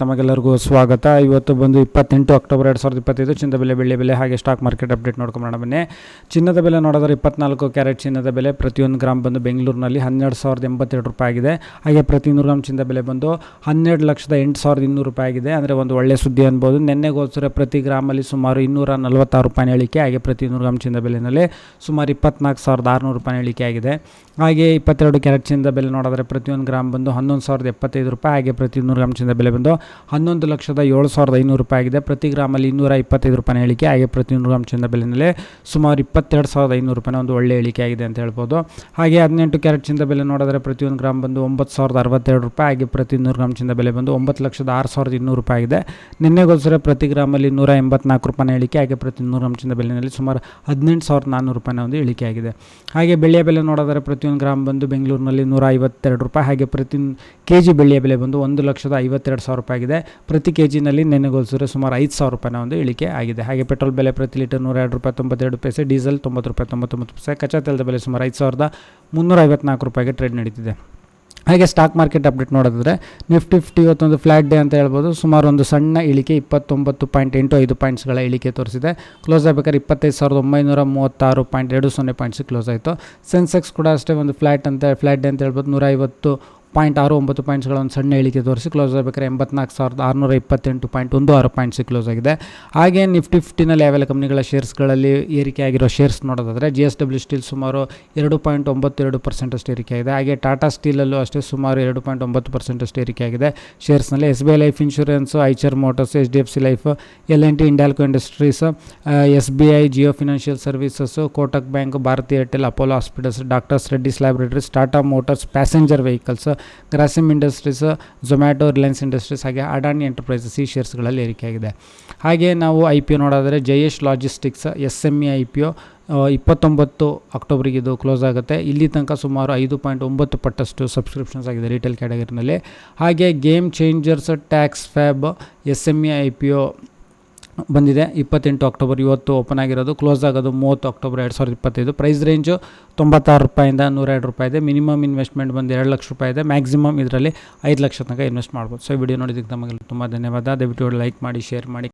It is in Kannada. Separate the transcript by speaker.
Speaker 1: ತಮಗೆಲ್ಲರಿಗೂ ಸ್ವಾಗತ. ಇವತ್ತು ಬಂದು ಇಪ್ಪತ್ತೆಂಟು ಅಕ್ಟೋಬರ್ ಎರಡು ಸಾವಿರದ ಇಪ್ಪತ್ತೈದು, ಚಿನ್ನದ ಬೆಲೆ, ಬೆಳ್ಳಿ ಬೆಲೆ ಹಾಗೆ ಸ್ಟಾಕ್ ಮಾರ್ಕೆಟ್ ಅಪ್ಡೇಟ್ ನೋಡ್ಕೊಂಬೋಣ ಬನ್ನಿ. ಚಿನ್ನದ ಬೆಲೆ ನೋಡಿದ್ರೆ ಇಪ್ಪತ್ನಾಲ್ಕು ಕ್ಯಾರೆಟ್ ಚಿನ್ನದ ಬೆಲೆ, ಪ್ರತಿಯೊಂದು ಗ್ರಾಮ್ ಬಂದು ಬೆಂಗಳೂರಿನಲ್ಲಿ ಹನ್ನೆರಡು ಸಾವಿರದ ಎಂಬತ್ತೆರಡು ರೂಪಾಯಿ ಆಗಿದೆ. ಹಾಗೆ ಪ್ರತಿ ನೂರು ಗ್ರಾಮ್ ಚಿನ್ನದ ಬೆಲೆ ಬಂದು ಹನ್ನೆರಡು ಲಕ್ಷದ ಎಂಟು ಸಾವಿರದ ಇನ್ನೂರು ರೂಪಾಯಿ ಆಗಿದೆ. ಅಂದರೆ ಒಂದು ಒಳ್ಳೆ ಸುದ್ದಿ ಅನ್ಬೋದು. ನಿನ್ನೆಗೋಸ್ಕರ ಪ್ರತಿ ಗ್ರಾಮಲ್ಲಿ ಸುಮಾರು ಇನ್ನೂರ ನಲವತ್ತಾರು ರೂಪಾಯಿ ಇಳಿಕೆ ಹಾಗೆ ಪ್ರತಿ ನೂರು ಗ್ರಾಮ್ ಚಿನ್ನದ ಬೆಲೆಯಲ್ಲಿ ಸುಮಾರು ಇಪ್ಪತ್ನಾಲ್ಕು ಸಾವಿರದ ಆರುನೂರು ರೂಪಾಯಿ ಇಳಿಕೆ ಆಗಿದೆ. ಹಾಗೆ ಇಪ್ಪತ್ತೆರಡು ಕ್ಯಾರೆಟ್ ಚಿನ್ನದ ಬೆಲೆ ನೋಡಿದ್ರೆ ಪ್ರತಿಯೊಂದು ಗ್ರಾಮ್ ಬಂದು ಹನ್ನೊಂದು ಸಾವಿರದ ಎಪ್ಪತ್ತೈದು ರೂಪಾಯಿ. ಹಾಗೆ ಪ್ರತಿ ನೂರು ಗ್ರಾಮ್ ಚಿನ್ನದ ಬೆಲೆ ಬಂದು ಹನ್ನೊಂದು ಲಕ್ಷದ ಏಳು ಸಾವಿರದ ಐನೂರು ರೂಪಾಯಿ ಆಗಿದೆ. ಪ್ರತಿ ಗ್ರಾಮಲ್ಲಿ ಇನ್ನೂರ ಇಪ್ಪತ್ತೈದು ರೂಪಾಯಿ ಇಳಿಕೆ ಹಾಗೆ ಪ್ರತಿ ನೂರು ಗ್ರಾಮ್ ಚಿನ್ನದ ಬೆಲೆಯಲ್ಲಿ ಸುಮಾರು ಇಪ್ಪತ್ತೆರಡು ಸಾವಿರದ ಐನೂರು ರೂಪಾಯಿನ ಒಂದು ಒಳ್ಳೆ ಇಳಿಕೆ ಆಗಿದೆ ಅಂತ ಹೇಳ್ಬೋದು. ಹಾಗೆ ಹದಿನೆಂಟು ಕ್ಯಾರೆಟ್ ಚಿನ್ನದ ಬೆಲೆ ನೋಡಿದ್ರೆ ಪ್ರತಿಯೊಂದು ಗ್ರಾಮ್ ಬಂದು ಒಂಬತ್ತು ಸಾವಿರದ ಅರವತ್ತೆರಡು ರೂಪಾಯಿ. ಹಾಗೆ ಪ್ರತಿ ನೂರು ಗ್ರಾಮ್ ಚಿನ್ನದ ಬೆಲೆ ಬಂದು ಒಂಬತ್ತು ಲಕ್ಷದ ಆರು ಸಾವಿರದ ಇನ್ನೂರು ರೂಪಾಯಿ ಆಗಿದೆ. ನಿನ್ನೆಗೋಸ್ಕರ ಪ್ರತಿ ಗ್ರಾಮಲ್ಲಿ ನೂರ ಎಂಬತ್ನಾಲ್ಕು ರೂಪಾಯಿನ ಇಳಿಕೆ ಹಾಗೆ ಪ್ರತಿ ನೂರು ಗ್ರಾಮ್ ಚಿನ್ನದ ಬೆಲೆಯಲ್ಲಿ ಸುಮಾರು ಹದಿನೆಂಟು ಸಾವಿರದ ನಾನ್ನೂರು ರೂಪಾಯಿನ ಒಂದು ಇಳಿಕೆ ಆಗಿದೆ. ಹಾಗೆ ಬೆಳ್ಳಿಯ ಬೆಲೆ ನೋಡಿದರೆ ಪ್ರತಿಯೊಂದು ಗ್ರಾಮ್ ಬಂದು ಬೆಂಗಳೂರಿನಲ್ಲಿ ನೂರ ಐವತ್ತೆರಡು ರೂಪಾಯಿ. ಹಾಗೆ ಪ್ರತಿ ಕೆ ಜಿ ಬೆಳ್ಳಿಯ ಬೆಲೆ ಬಂದು ಒಂದು ಲಕ್ಷದ ಐವತ್ತೆರಡು ಸಾವಿರ ರೂಪಾಯಿ ಆಗಿದೆ. ಪ್ರತಿ ಕೆ ಜಿನಲ್ಲಿ ನೆನೆಗೋಲ್ಸಿದ್ರೆ ಸುಮಾರು ಐದು ಸಾವಿರ ರೂಪಾಯಿನ ಒಂದು ಇಳಿಕೆ ಆಗಿದೆ. ಹಾಗೆ ಪೆಟ್ರೋಲ್ ಬೆಲೆ ಪ್ರತಿ ಲೀಟರ್ ನೂರ ಎರಡು ರೂಪಾಯಿ, ತೊಂಬತ್ತೆರಡು ಪೈಸೆ, ಡೀಸೆಲ್ ತೊಂಬತ್ತು ರೂಪಾಯಿ, ತೊಂಬತ್ತೊಂಬತ್ತು ಪೈಸೆ, ಕಚ್ಚಾ ತೈಲದ ಬೆಲೆ ಸುಮಾರು ಐದು ಸಾವಿರದ ಮುನ್ನೂರ ಐವತ್ನಾಲ್ಕು ರೂಪಾಯಿಗೆ ಟ್ರೇಡ್ ನಡೀತಿದೆ. ಹಾಗೆ ಸ್ಟಾಕ್ ಮಾರ್ಕೆಟ್ ಅಪ್ಡೇಟ್ ನೋಡೋದಾದರೆ ನಿಫ್ಟಿ ಫಿಫ್ಟಿ ಇವತ್ತೊಂದು ಫ್ಲಾಟ್ ಡೇ ಅಂತ ಹೇಳ್ಬೋದು. ಸುಮಾರು ಒಂದು ಸಣ್ಣ ಇಳಿಕೆ ಇಪ್ಪತ್ತೊಂಬತ್ತು ಪಾಯಿಂಟ್ ಎಂಟು ಐದು ಪಾಯಿಂಟ್ಸ್ಗಳ ಇಳಿಕೆ ತೋರಿಸಿದೆ. ಕ್ಲೋಸ್ ಆಗಬೇಕಾದ್ರೆ ಇಪ್ಪತ್ತೈದು ಸಾವಿರದ ಒಂಬೈನೂರ ಮೂವತ್ತಾರು ಪಾಯಿಂಟ್ ಎರಡು ಸೊನ್ನೆ ಪಾಯಿಂಟ್ಸ್ ಕ್ಲೋಸ್ ಆಯಿತು. ಸೆನ್ಸೆಕ್ಸ್ ಕೂಡ ಅಷ್ಟೇ ಒಂದು ಫ್ಲಾಟ್ ಅಂತ ಫ್ಲಾಟ್ ಡೇ ಅಂತ ಹೇಳ್ಬೋದು. ನೂರ ಐವತ್ತು ಪಾಯಿಂಟ್ ಆರು ಒಂಬತ್ತು ಪಾಯಿಂಟ್ಸ್ಗಳನ್ನು ಸಣ್ಣ ಇಳಿಕೆ ತೋರಿಸಿ ಕ್ಲೋಸ್ ಆಗಬೇಕಾದ್ರೆ ಎಂಬತ್ನಾಲ್ಕು ಸಾವಿರದ ಆರುನೂರ ಇಪ್ಪತ್ತೆಂಟು ಪಾಯಿಂಟ್ ಒಂದು ಆರು ಪಾಯಿಂಟ್ಸ್ ಕ್ಲೋಸ್ ಆಗಿದೆ. ಹಾಗೆ ನಿಫ್ಟಿ ಫಿಫ್ಟಿನಲ್ಲಿ ಯಾವೆಲ್ಲ ಕಂಪ್ನಿಗಳ ಶೇರ್ಸ್ಗಳಲ್ಲಿ ಏರಿಕೆ ಆಗಿರೋ ಶೇರ್ಸ್ ನೋಡೋದಾದರೆ ಜಿ ಎಸ್ ಡಬ್ಲ್ಯೂ ಸ್ಟೀಲ್ ಸುಮಾರು ಎರಡು ಪಾಯಿಂಟ್ ಒಂಬತ್ತು ಎರಡು ಏರಿಕೆ ಆಗಿದೆ ಹಾಗೆ ಟಾಟಾ ಸ್ಟೀಲಲ್ಲೂ ಅಷ್ಟೇ ಸುಮಾರು ಎರಡು ಪಾಯಿಂಟ್ ಒಂಬತ್ತು ಪರ್ಸೆಂಟಷ್ಟು ಏರಿಕೆ ಆಗಿದೆ ಶೇರ್ಸ್ನಲ್ಲಿ S B I life insurance Eicher motors H D F C life L N T Hindalco industries S B I Jio financial services Kotak bank Bharti Airtel Apollo hospitals doctors Reddy's laboratories Tata motors passenger vehicles Grasim industries Zomato Reliance industries ಹಾಗೆ ಅಡಾನಿ ಎಂಟರ್ಪ್ರೈಸಸ್ ಈ ಶೇರ್ಸ್ಗಳಲ್ಲಿ ಏರಿಕೆಯಾಗಿದೆ. ಹಾಗೆ ನಾವು ಐ ಪಿ ಒ ನೋಡೋದಾದರೆ Jayesh logistics S M E I P O ಇಪ್ಪತ್ತೊಂಬತ್ತು ಅಕ್ಟೋಬರಿಗೆ ಇದು ಕ್ಲೋಸ್ ಆಗುತ್ತೆ. ಇಲ್ಲಿ ತನಕ ಸುಮಾರು ಐದು ಪಾಯಿಂಟ್ ಒಂಬತ್ತು ಪಟ್ಟಷ್ಟು ಸಬ್ಸ್ಕ್ರಿಪ್ಷನ್ಸ್ ಆಗಿದೆ ರಿಟೇಲ್ ಕ್ಯಾಟಗರಿನಲ್ಲಿ ಹಾಗೆ game changers Texfab S M E I P O ಬಂದಿದೆ. ಇಪ್ಪತ್ತೆಂಟು ಅಕ್ಟೋಬರ್ ಇವತ್ತು ಓಪನ್ ಆಗಿರೋದು. ಕ್ಲೋಸ್ ಆಗೋದು ಮೂವತ್ತು ಅಕ್ಟೋಬರ್ ಎರಡು ಸಾವಿರದ ಇಪ್ಪತ್ತೈದು. ಪ್ರೈಸ್ ರೇಂಜು ತೊಂಬತ್ತಾರು ರೂಪಾಯಿಂದ ನೂರೆರಡು ರೂಪಾಯಿ ಇದೆ. ಮಿನಿಮಮ್ ಇನ್ವೆಸ್ಟ್ಮೆಂಟ್ ಬಂದು ಎರಡು ಲಕ್ಷ ರೂಪಾಯಿ ಇದೆ. ಮ್ಯಾಕ್ಸಿಮಮ್ ಇದರಲ್ಲಿ ಐದು ಲಕ್ಷ ತನಕ ಇನ್ವೆಸ್ಟ್ ಮಾಡ್ಬೋದು. ಸೊ ವಿಡಿಯೋ ನೋಡಿದ್ದಕ್ಕೆ ತಮಗೆ ತುಂಬ ಧನ್ಯವಾದ. ದಯವಿಟ್ಟು ಲೈಕ್ ಮಾಡಿ, ಶೇರ್ ಮಾಡಿ.